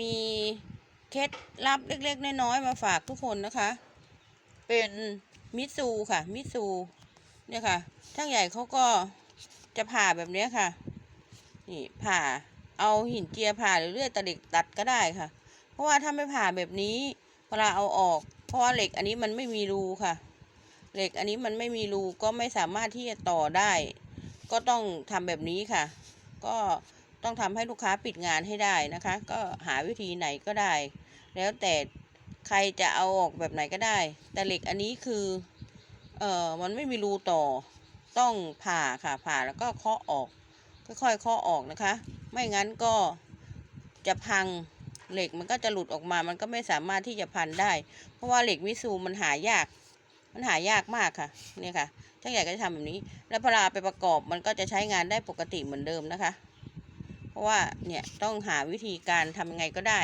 มีเคล็ดลับเล็กๆ น้อยๆมาฝากทุกคนนะคะ เป็นมิตซูค่ะ มิตซูเนี่ยค่ะช่างใหญ่เขาก็จะผ่าแบบนี้ค่ะ นี่ผ่าเอาหินเจียผ่าหรือเลื่อยตะเหล็กตัดก็ได้ค่ะ เพราะว่าถ้าไม่ผ่าแบบนี้เวลาเอาออก เพราะว่าเหล็กอันนี้มันไม่มีรูค่ะ เหล็กอันนี้มันไม่มีรูก็ไม่สามารถที่จะต่อได้ ก็ต้องทำแบบนี้ค่ะ ก็ ต้องทำให้ลูกค้าปิดงานให้ได้นะคะ ก็หาวิธีไหนก็ได้ แล้วแต่ใครจะเอาออกแบบไหนก็ได้ แต่เหล็กอันนี้คือเอ่อมันไม่มีรูต่อต้องผ่าค่ะผ่าแล้วก็เคาะออกค่อยๆเคาะออกนะคะ ไม่งั้นก็จะพังเหล็กมันก็จะหลุดออกมา มันก็ไม่สามารถที่จะพันได้ เพราะว่าเหล็กมิซูมันหายาก มันหายากมากค่ะเนี่ยค่ะช่างใหญ่ก็จะทำแบบนี้ แล้วพอเราไปประกอบมันก็จะใช้งานได้ปกติเหมือนเดิมนะคะ ราะว่าเนี่ยต้องหาวิธีการทำยังไงก็ได้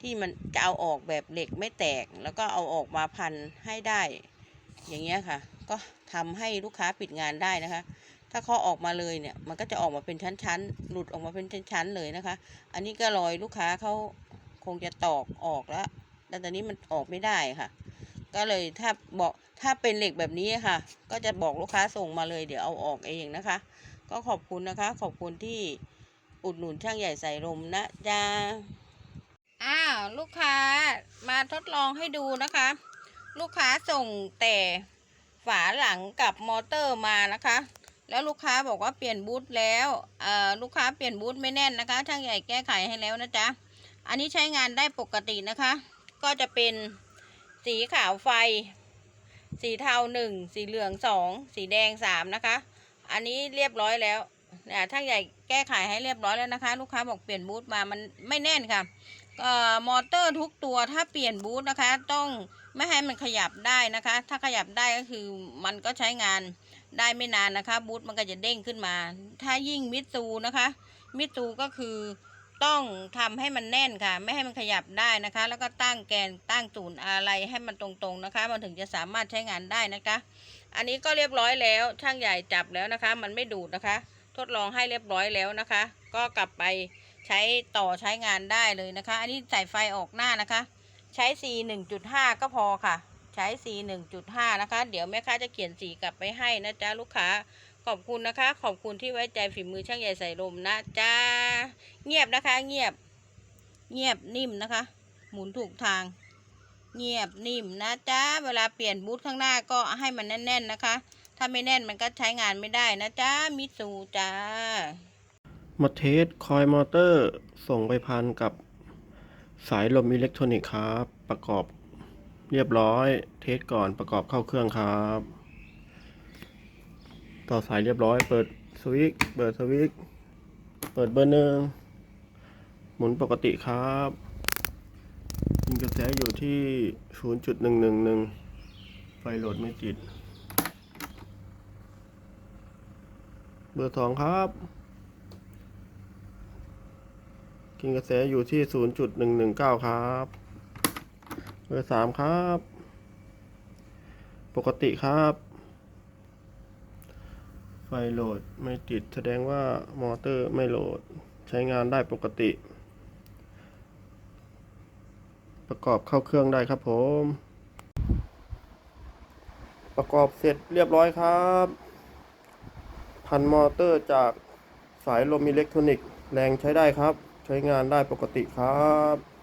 ที่มันจะเอาออกแบบเหล็กไม่แตก แล้วก็เอาออกมาพันให้ได้ อย่างเงี้ยค่ะ ก็ทำให้ลูกค้าปิดงานได้นะคะ ถ้าเขาออกมาเลยเนี่ยมันก็จะออกมาเป็นชั้นๆ หลุดออกมาเป็นชั้นๆเลยนะคะ อันนี้ก็รอยลูกค้าเขาคงจะตอกออกแล้วแต่ตอนนี้มันออกไม่ได้ค่ะ ก็เลยถ้าบอกถ้าเป็นเหล็กแบบนี้ค่ะ ก็จะบอกลูกค้าส่งมาเลยเดี๋ยวเอาออกเองนะคะ ก็ขอบคุณนะคะ ขอบคุณที่ อุดหนุนช่างใหญ่ใส่ลมนะจ๊ะอ้าวลูกค้ามาทดลองให้ดูนะคะ ลูกค้าส่งแต่ฝาหลังกับมอเตอร์มานะคะ แล้วลูกค้าบอกว่าเปลี่ยนบูทแล้วเอ่อลูกค้าเปลี่ยนบูทไม่แน่นนะคะ ช่างใหญ่แก้ไขให้แล้วนะจ๊ะอันนี้ใช้งานได้ปกตินะคะ ก็จะเป็นสีขาวไฟ สีเทาหนึ่งสีเหลืองสองสีแดงสามนะคะ อันนี้เรียบร้อยแล้ว เนี่ยช่าใหญ่แก้ไขให้เรียบร้อยแล้วนะคะ ลูกค้าบอกเปลี่ยนบูทมามันไม่แน่นค่ะเอ่อมอเตอร์ทุกตัวถ้าเปลี่ยนบูทนะคะ ต้องไม่ให้มันขยับได้นะคะ ถ้าขยับได้ก็คือมันก็ใช้งานได้ไม่นานนะคะบูทมันก็จะเด้งขึ้นมา ถ้ายิ่งมิตซูนะคะ มิตซูก็คือต้องทำให้มันแน่นค่ะ ไม่ให้มันขยับได้นะคะ แล้วก็ตั้งแกนตั้งศูนย์อะไรให้มันตรงๆนะคะ มันถึงจะสามารถใช้งานได้นะคะ อันนี้ก็เรียบร้อยแล้วช่างใหญ่จับแล้วนะคะ มันไม่ดูดนะคะ ทดลองให้เรียบร้อยแล้วนะคะ ก็กลับไปใช้ต่อใช้งานได้เลยนะคะ อันนี้ใส่ไฟออกหน้านะคะ ใช้ C 1.5 ก็พอค่ะ ใช้ C 1.5 นะคะ เดี๋ยวแม่ค้าจะเขียนสีกลับไปให้นะจ๊ะลูกค้าขอบคุณนะคะ ขอบคุณที่ไว้ใจฝีมือช่างใหญ่ใส่ลมนะจ๊ะเงียบนะคะ เงียบ เงียบนิ่มนะคะ หมุนถูกทาง เงียบนิ่มนะจ๊ะเวลาเปลี่ยนบูทข้างหน้าก็ให้มันแน่น ๆ นะคะ ถ้าไม่แน่นมันก็ใช้งานไม่ได้นะจ๊ะมิตซูจ้า มาเทสคอยมอเตอร์ส่งไปพันกับสายลมอิเล็กทรอนิกส์ครับ ประกอบเรียบร้อย เทสก่อนประกอบเข้าเครื่องครับ ต่อสายเรียบร้อย เปิดสวิตช์เปิดสวิตช์เปิดเบอร์หนึ่งหมุนปกติครับยิงกระแสอยู่ที่ 0.111 ไฟโหลดไม่ติด เบอร์สองครับ กินกระแสอยู่ที่0.119ครับ เบอร์สามครับ ปกติครับ ไฟโหลดไม่ติดแสดงว่ามอเตอร์ไม่โหลด ใช้งานได้ปกติ ประกอบเข้าเครื่องได้ครับผม ประกอบเสร็จเรียบร้อยครับ พันมอเตอร์จากสายลมอิเล็กทรอนิกส์แรงใช้ได้ครับ ใช้งานได้ปกติครับ